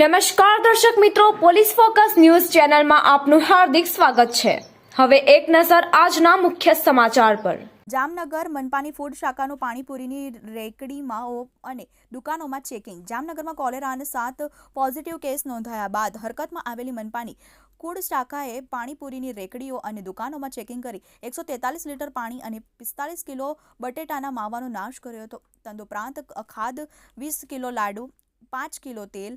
નમસ્કાર દર્શક મિત્રો, પોલીસ ફોકસ ન્યૂઝ ચેનલમાં આપનું હાર્દિક સ્વાગત છે. હવે એક નજર આજના મુખ્ય સમાચાર પર. જામનગર મનપાની ફૂડ શાખાનું પાણીપુરીની રેકડીમાં અને દુકાનોમાં ચેકિંગ. જામનગરમાં કોલેરાના સાત પોઝિટિવ કેસ નોંધાયા બાદ હરકતમાં આવેલી મનપાની ફૂડ શાખાએ પાણીપુરીની રેકડીઓ અને દુકાનોમાં ચેકિંગ કરી એકસો તેતાલીસ લીટર પાણી અને પિસ્તાલીસ કિલો બટેટાના માવાનો નાશ કર્યો હતો. તદુપરાંત અખાદ વીસ કિલો લાડુ, પાંચ કિલો તેલ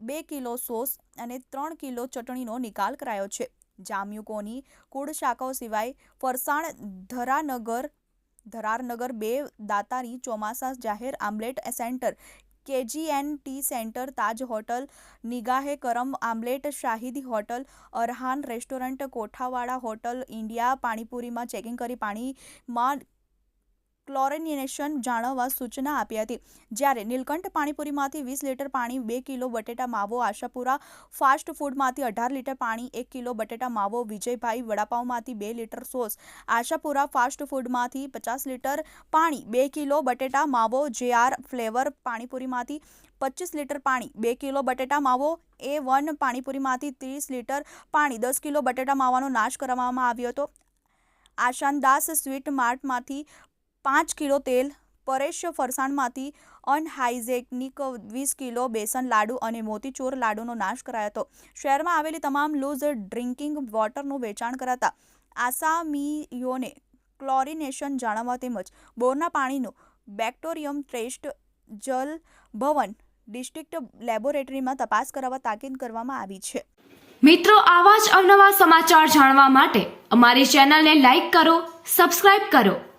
બે કિલો સોસ અને ત્રણ કિલો ચટણીનો નિકાલ કરાયો છે. જામ્યુકોની કુળ શાખાઓ સિવાય ફરસાણ, ધરાનગર, ધરારનગર બે દાતારી ચોમાસા જાહેર omelette centre KGN tea centre, Taj hotel Nigahe Karam omelette Shahidi hotel, Arhan restaurant, Kothawada hotel, India પાણીપુરીમાં checking કરી પાણીમાં ક્લોરિનેશન જાણવવા સૂચના આપી હતી. જ્યારે નીલકંઠ પાણીપુરીમાંથી વીસ લીટર પાણી, બે કિલો બટેટા માવો, આશાપુરા ફાસ્ટ ફૂડમાંથી અઢાર લીટર પાણી, એક કિલો બટેટા માવો, વિજયભાઈ વડાપાઉંમાંથી બે લીટર સોસ, આશાપુરા ફાસ્ટ ફૂડમાંથી પચાસ લીટર પાણી, બે કિલો બટેટા માવો, જેઆર ફ્લેવર પાણીપુરીમાંથી પચીસ લીટર પાણી, બે કિલો બટેટા માવો, એ વન પાણીપુરીમાંથી ત્રીસ લીટર પાણી, દસ કિલો બટેટા માવાનો નાશ કરવામાં આવ્યો હતો. આશાનદાસ સ્વીટ માર્ટમાંથી પાંચ કિલો તેલ, પરેશ ફરસાણમાંથી અનહાઇઝેનિક વીસ કિલો બેસન લાડુ અને મોતીચૂર લાડુનો નાશ કરાયો હતો. શહેરમાં આવેલી તમામ લૂઝ ડ્રિંકિંગ વોટરનું વેચાણ કરાતા આસામીઓને ક્લોરિનેશન જાણવવા તેમજ બોરના પાણીનું બેક્ટોરિયમ ટ્રેસ્ટ જલ ભવન ડિસ્ટ્રિક્ટ લેબોરેટરીમાં તપાસ કરાવવા તાકીદ કરવામાં આવી છે. મિત્રો, આવા જ અવનવા સમાચાર જાણવા માટે અમારી ચેનલને લાઈક કરો, સબસ્ક્રાઇબ કરો.